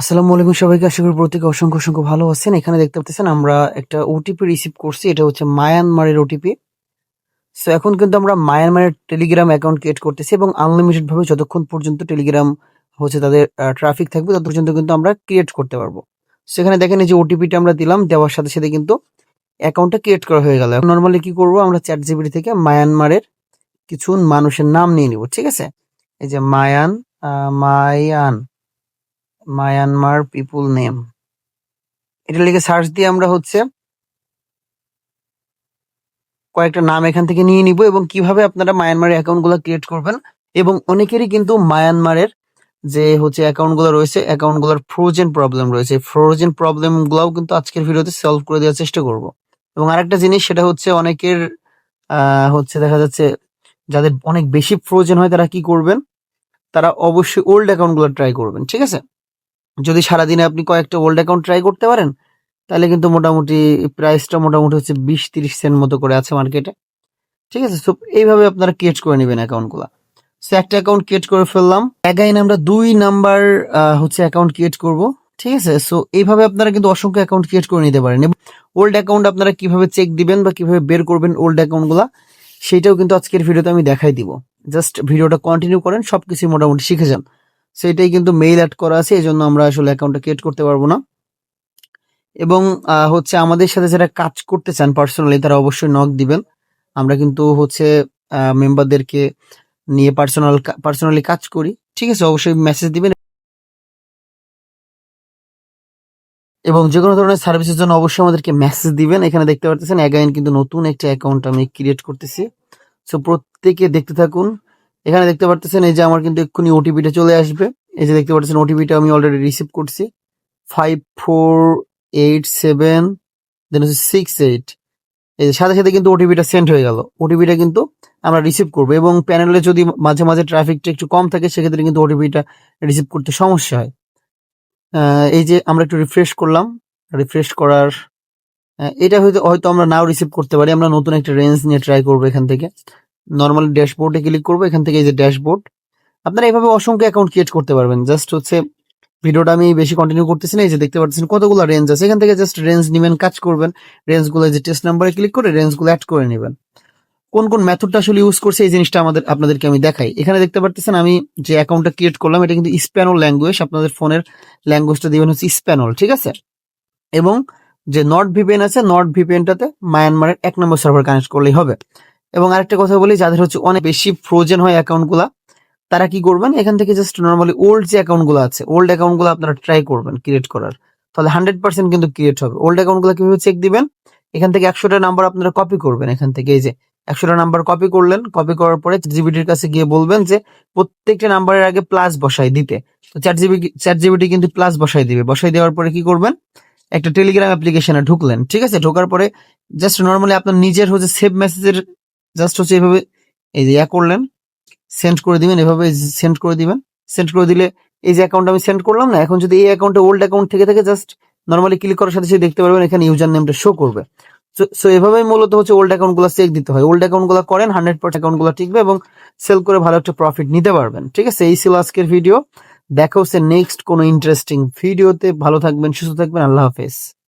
আসসালামু আলাইকুম সবাইকে, আশা করি প্রত্যেকে অসংখ্য অসংখ্য ভালো আছেন। এখানে দেখতে পাচ্ছেন আমরা একটা ওটিপি রিসিভ করছি, এটা হচ্ছে মায়ানমারের ওটিপি সো এখন কিন্তু আমরা মায়ানমারের টেলিগ্রাম অ্যাকাউন্ট ক্রিয়েট করতেছি এবং আনলিমিটেড ভাবে যতক্ষণ পর্যন্ত টেলিগ্রাম হচ্ছে তাদের ট্রাফিক থাকবে তত পর্যন্ত কিন্তু আমরা ক্রিয়েট করতে পারব। সেখানে দেখেন এই যে ওটিপিটা আমরা দিলাম, দেওয়ার সাথে সাথে কিন্তু অ্যাকাউন্টটা ক্রিয়েট করা হয়ে গেল। নর্মালি কি করব আমরা চ্যাট জিবিটি থেকে মায়ানমারের কিছু মানুষের নাম নিয়ে নিব, ঠিক আছে? এই যে মায়ান মায়ান মায়ানমার পিপুল নেম এটা লিখে সার্চ দিয়ে আমরা হচ্ছে কয়েকটা নাম এখান থেকে নিয়ে নিব এবং কীভাবে আপনারা মায়ানমারের অ্যাকাউন্টগুলো ক্রিয়েট করবেন এবং অনেকেরই কিন্তু মায়ানমারের যে হচ্ছে অ্যাকাউন্টগুলো রয়েছে অ্যাকাউন্টগুলোর ফ্রোজেন প্রবলেম রয়েছে। ফ্রোজেন প্রবলেম গুলাও কিন্তু আজকের ভিডিওতে সলভ করে দেওয়ার চেষ্টা করব। এবং আরেকটা জিনিস সেটা হচ্ছে অনেকের হচ্ছে দেখা যাচ্ছে যাদের অনেক বেশি ফ্রোজেন হয় তারা কি করবেন? তারা অবশ্যই ওল্ড অ্যাকাউন্টগুলো ট্রাই করবেন, ঠিক আছে? যদি সারাদিনে আপনি কয়েকটা ওল্ড অ্যাকাউন্ট ট্রাই করতে পারেন, তাহলে কিন্তু মোটামুটি প্রাইসটা মোটামুটি হচ্ছে বিশ তিরিশ সেন্ট মতো করে আছে মার্কেটে ঠিক আছে? সো এইভাবে আপনারা ক্রিয়েট করে নেবেন অ্যাকাউন্টগুলো সো একটা অ্যাকাউন্ট ক্রিয়েট করে ফেললাম। অ্যাগাইন আমরা দুই নাম্বার হচ্ছে অ্যাকাউন্ট ক্রিয়েট করব। ঠিক আছে? সো এইভাবে আপনারা কিন্তু অসংখ্য অ্যাকাউন্ট ক্রিয়েট করে নিতে পারেন। ওল্ড অ্যাকাউন্ট আপনারা কীভাবে চেক দিবেন বা কীভাবে বের করবেন ওল্ড অ্যাকাউন্টগুলো সেটাও কিন্তু আজকের ভিডিওতে আমি দেখাই দিব। জাস্ট ভিডিওটা কন্টিনিউ করেন, সবকিছু মোটামুটি শিখে যান। সেটাই কিন্তু মেইল অ্যাড করা আছে এই জন্য আমরা আসলে অ্যাকাউন্টটা ক্রিয়েট করতে পারব না। এবং হচ্ছে আমাদের সাথে যারা কাজ করতে চান পার্সোনালি তারা অবশ্যই নক দিবেন। আমরা কিন্তু হচ্ছে মেম্বারদেরকে নিয়ে পার্সোনাল পার্সোনালি কাজ করি। ঠিক আছে, অবশ্যই মেসেজ দিবেন। এবং যে কোনো ধরনের সার্ভিসের জন্য অবশ্যই আমাদেরকে মেসেজ দিবেন। এখানে দেখতে পারতেছেন অ্যাগাইন কিন্তু নতুন একটা অ্যাকাউন্ট আমি ক্রিয়েট করতেছি। সো প্রত্যেকে দেখতে থাকুন। এখানে দেখতে পারতেছেন এই যে আমার কিন্তু এক্ষুনি ওটিপিটা চলে আসবে। এই যে দেখতে পাচ্ছেন ওটিপিটা আমি অলরেডি রিসিভ করছি। Five four eight seven then হচ্ছে সিক্স এইট এই যে সাথে সাথে কিন্তু ওটিপিটা সেন্ড হয়ে গেল। ওটিপিটা কিন্তু আমরা রিসিভ করব এবং প্যানেলে যদি মাঝে মাঝে ট্রাফিকটা একটু কম থাকে, সেক্ষেত্রে কিন্তু ওটিপিটা রিসিভ করতে সমস্যা হয়। এই যে আমরা একটু রিফ্রেশ করলাম। রিফ্রেশ করার এটা হয়তো হয়তো আমরা নাও রিসিভ করতে পারি। আমরা নতুন একটা রেঞ্জ নিয়ে ট্রাই করব এখান থেকে। নর্মালি ড্যাশবোর্ডে ক্লিক করব, এখান থেকে এই যে ড্যাশবোর্ড আপনারা এইভাবে অসংখ্য অ্যাকাউন্ট ক্রিয়েট করতে পারবেন। জাস্ট হচ্ছে ভিডিওটা আমি বেশি কন্টিনিউ করতেছি না, এই যে দেখতে পাচ্ছেন কতগুলো রেঞ্জ আছে। এখান থেকে জাস্ট রেঞ্জ নেবেন, কাজ করবেন। রেঞ্জগুলো যে টেস্ট নাম্বারে ক্লিক করে রেঞ্জগুলো অ্যাড করে নেবেন। কোন কোন মেথডটা আসলে ইউজ করছে, এই জিনিসটা আমাদের, আপনাদেরকে আমি দেখাই। এখানে দেখতে পাচ্ছেন আমি যে অ্যাকাউন্টটা ক্রিয়েট করলাম, এটা কিন্তু স্প্যানল ল্যাঙ্গুয়েজ আপনাদের ফোনের ল্যাঙ্গুয়েজটা দিবেন হচ্ছে স্প্যানল ঠিক আছে? এবং যে নর্থ ভিপিএন আছে নর্থ ভিপিএনটাতে মায়ানমারের এক নম্বর সার্ভার কানেক্ট করলেই হবে। এবং আরেকটা কথা বলি, যাদের হচ্ছে অনেক বেশি ফ্রোজেন হয় অ্যাকাউন্টগুলা তারা কি করবেন? এখান থেকে জাস্ট নর্মালি ওল্ড যে অ্যাকাউন্টগুলো আছে ওল্ড অ্যাকাউন্টগুলো আপনারা ট্রাই করবেন ক্রিয়েট করার। তাহলে হান্ড্রেড পার্সেন্ট কিন্তু ক্রিয়েট হবে। ওল্ড অ্যাকাউন্টগুলো কীভাবে চেক দিবেন? এখান থেকে একশোটা নাম্বার আপনারা কপি করবেন এখান থেকে। এই যে একশোটা নাম্বার কপি করলেন কপি করার পরে জিবিটির কাছে গিয়ে বলবেন যে, প্রত্যেকটা নাম্বারের আগে প্লাস বসাই দিতে। তো চ্যাট জিবি চ্যাট জিবিটি কিন্তু প্লাস বসাই দিবে। বসাই দেওয়ার পরে কি করবেন? একটা টেলিগ্রাম অ্যাপ্লিকেশনে ঢুকলেন, ঠিক আছে? ঢোকার পরে জাস্ট নর্মালি আপনার নিজের হচ্ছে সেভ মেসেজের জাস্ট হচ্ছে এভাবে এই যে ইয়া করলেন সেন্ড করে দিবেন, এভাবে সেন্ড করে দিবেন। সেন্ড করে দিলে এই যে অ্যাকাউন্ট আমি সেন্ড করলাম না, এখন যদি এই অ্যাকাউন্টে ওল্ড অ্যাকাউন্ট থেকে থাকে জাস্ট নর্মালি ক্লিক করার সাথে সাথে দেখতে পারবেন এখানে ইউজার নেমটা শো করবে সো এভাবেই মূলত হচ্ছে ওল্ড অ্যাকাউন্টগুলো চেক দিতে হয়। ওল্ড অ্যাকাউন্টগুলো করেন হান্ড্রেড পার্সেন্ট অ্যাকাউন্টগুলো টিকবে এবং সেল করে ভালো একটা প্রফিট নিতে পারবেন। ঠিক আছে? এই ছিল আজকের ভিডিও দেখা হচ্ছে নেক্সট কোনো ইন্টারেস্টিং ভিডিওতে ভালো থাকবেন, সুস্থ থাকবেন। আল্লাহ হাফেজ।